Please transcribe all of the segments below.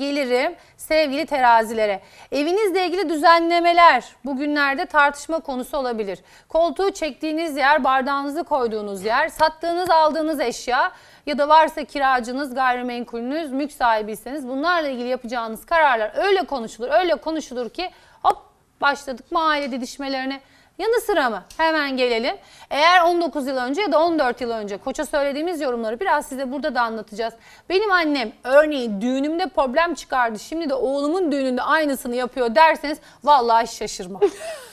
gelirim sevgili terazilere. Evinizle ilgili düzenlemeler bugünlerde tartışma konusu olabilir. Koltuğu çektiğiniz yer, bardağınızı koyduğunuz yer, sattığınız aldığınız eşya ya da varsa kiracınız, gayrimenkulünüz, mülk sahibiyseniz bunlarla ilgili yapacağınız kararlar öyle konuşulur, öyle konuşulur ki hop başladık mı aile didişmelerine. Yanı sıra mı? Hemen gelelim. Eğer 19 yıl önce ya da 14 yıl önce koça söylediğimiz yorumları biraz size burada da anlatacağız. Benim annem örneğin düğünümde problem çıkardı. Şimdi de oğlumun düğününde aynısını yapıyor derseniz vallahi şaşırmam.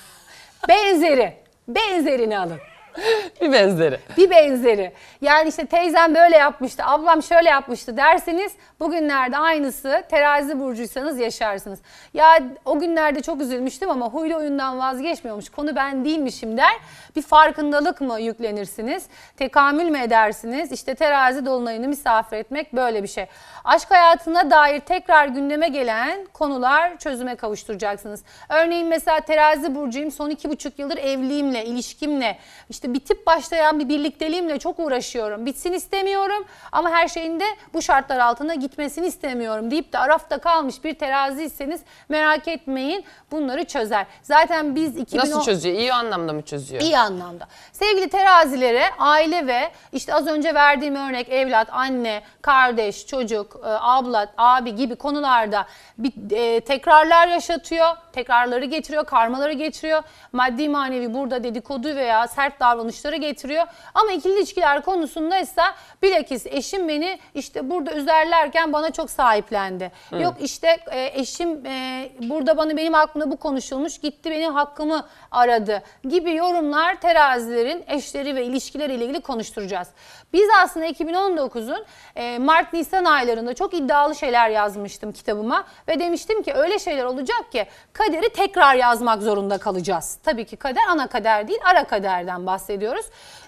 Benzeri. Benzerini alın. Bir benzeri. Bir benzeri. Yani işte teyzem böyle yapmıştı, ablam şöyle yapmıştı derseniz bugünlerde aynısı terazi burcuysanız yaşarsınız. Ya o günlerde çok üzülmüştüm ama huylu oyundan vazgeçmiyormuş. Konu ben değilmişim der. Bir farkındalık mı yüklenirsiniz? Tekamül mü edersiniz? İşte terazi dolunayını misafir etmek böyle bir şey. Aşk hayatına dair tekrar gündeme gelen konular çözüme kavuşturacaksınız. Örneğin mesela terazi burcuyum son iki buçuk yıldır evliliğimle, ilişkimle, işte bitip başlayan bir birlikteliğimle çok uğraşıyorum. Bitsin istemiyorum ama her şeyin de bu şartlar altında gitmesini istemiyorum deyip de arafta kalmış bir teraziyseniz merak etmeyin bunları çözer. Zaten biz 2010... Nasıl çözüyor? İyi anlamda mı çözüyor? İyi anlamda. Sevgili terazilere aile ve işte az önce verdiğim örnek evlat, anne, kardeş, çocuk, e, abla, abi gibi konularda bir e, tekrarlar yaşatıyor. Tekrarları getiriyor, karmaları getiriyor. Maddi manevi burada dedikodu veya sert davranışları getiriyor. Ama ikili ilişkiler konusunda ise bilakis eşim beni işte burada üzerlerken bana çok sahiplendi. Yok işte e, eşim e, burada bana benim aklımda bu konuşulmuş gitti benim hakkımı aradı gibi yorumlar terazilerin eşleri ve ilişkileriyle ilgili konuşturacağız. Biz aslında 2019'un e, Mart-Nisan aylarında çok iddialı şeyler yazmıştım kitabıma ve demiştim ki öyle şeyler olacak ki kaderi tekrar yazmak zorunda kalacağız. Tabii ki kader ana kader değil ara kaderden bahsediyoruz.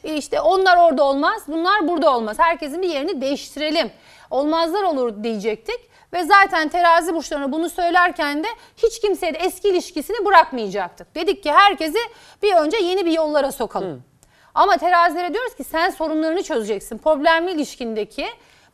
E, işte onlar orada olmaz bunlar burada olmaz. Herkesin bir yerini değiştirelim. Olmazlar olur diyecektik. Ve zaten terazi burçlarına bunu söylerken de hiç kimseye de eski ilişkisini bırakmayacaktık. Dedik ki herkesi bir önce yeni bir yollara sokalım. Ama terazilere diyoruz ki sen sorunlarını çözeceksin. Problemli ilişkindeki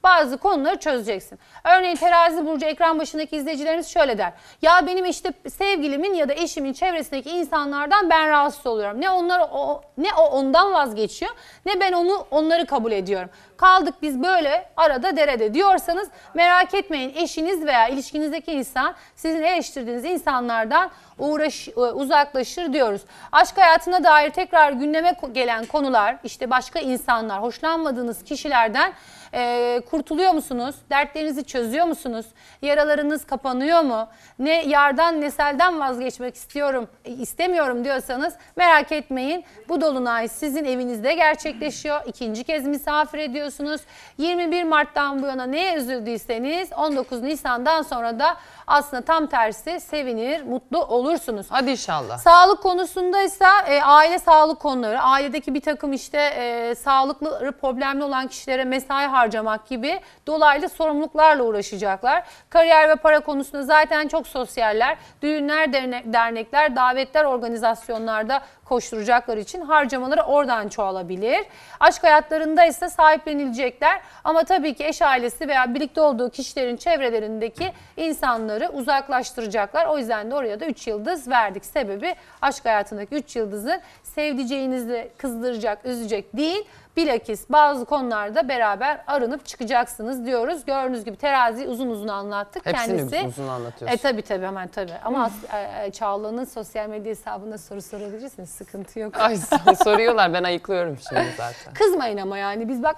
bazı konuları çözeceksin. Örneğin terazi burcu ekran başındaki izleyicilerimiz şöyle der. Ya benim işte sevgilimin ya da eşimin çevresindeki insanlardan ben rahatsız oluyorum. Ne onlar o ne o ondan vazgeçiyor ne ben onu onları kabul ediyorum. Kaldık biz böyle arada derede diyorsanız merak etmeyin eşiniz veya ilişkinizdeki insan sizin eleştirdiğiniz insanlardan uğraş e, uzaklaşır diyoruz. Aşk hayatına dair tekrar gündeme gelen konular işte başka insanlar hoşlanmadığınız kişilerden e, kurtuluyor musunuz? Dertlerinizi çözüyor musunuz? Yaralarınız kapanıyor mu? Ne yardan ne selden vazgeçmek istiyorum, istemiyorum diyorsanız merak etmeyin. Bu dolunay sizin evinizde gerçekleşiyor. İkinci kez misafir ediyorsunuz. 21 Mart'tan bu yana neye üzüldüyseniz 19 Nisan'dan sonra da aslında tam tersi sevinir, mutlu olursunuz. Hadi inşallah. Sağlık konusunda ise e, aile sağlık konuları, ailedeki bir takım işte e, sağlıklı problemli olan kişilere mesai harcamak gibi dolaylı sorumluluklarla uğraşacaklar. Kariyer ve para konusunda zaten çok sosyaller, düğünler, derne- dernekler, davetler, organizasyonlarda koşturacaklar için harcamaları oradan çoğalabilir. Aşk hayatlarında ise sahiplenilecekler ama tabii ki eş ailesi veya birlikte olduğu kişilerin çevrelerindeki insanları uzaklaştıracaklar. O yüzden de oraya da 3 yıldız verdik. Sebebi aşk hayatındaki 3 yıldızın sevdiceğinizi kızdıracak, üzecek değil. Bilakis bazı konularda beraber arınıp çıkacaksınız diyoruz. Gördüğünüz gibi terazi uzun uzun anlattık. Hepsini Kendisi, uzun uzun anlatıyorsun. E tabii tabii hemen tabii. Ama e, e, Çağla'nın sosyal medya hesabına soru sorabilirsiniz. Sıkıntı yok. Ay soruyorlar ben ayıklıyorum şimdi zaten. Kızmayın ama yani biz bak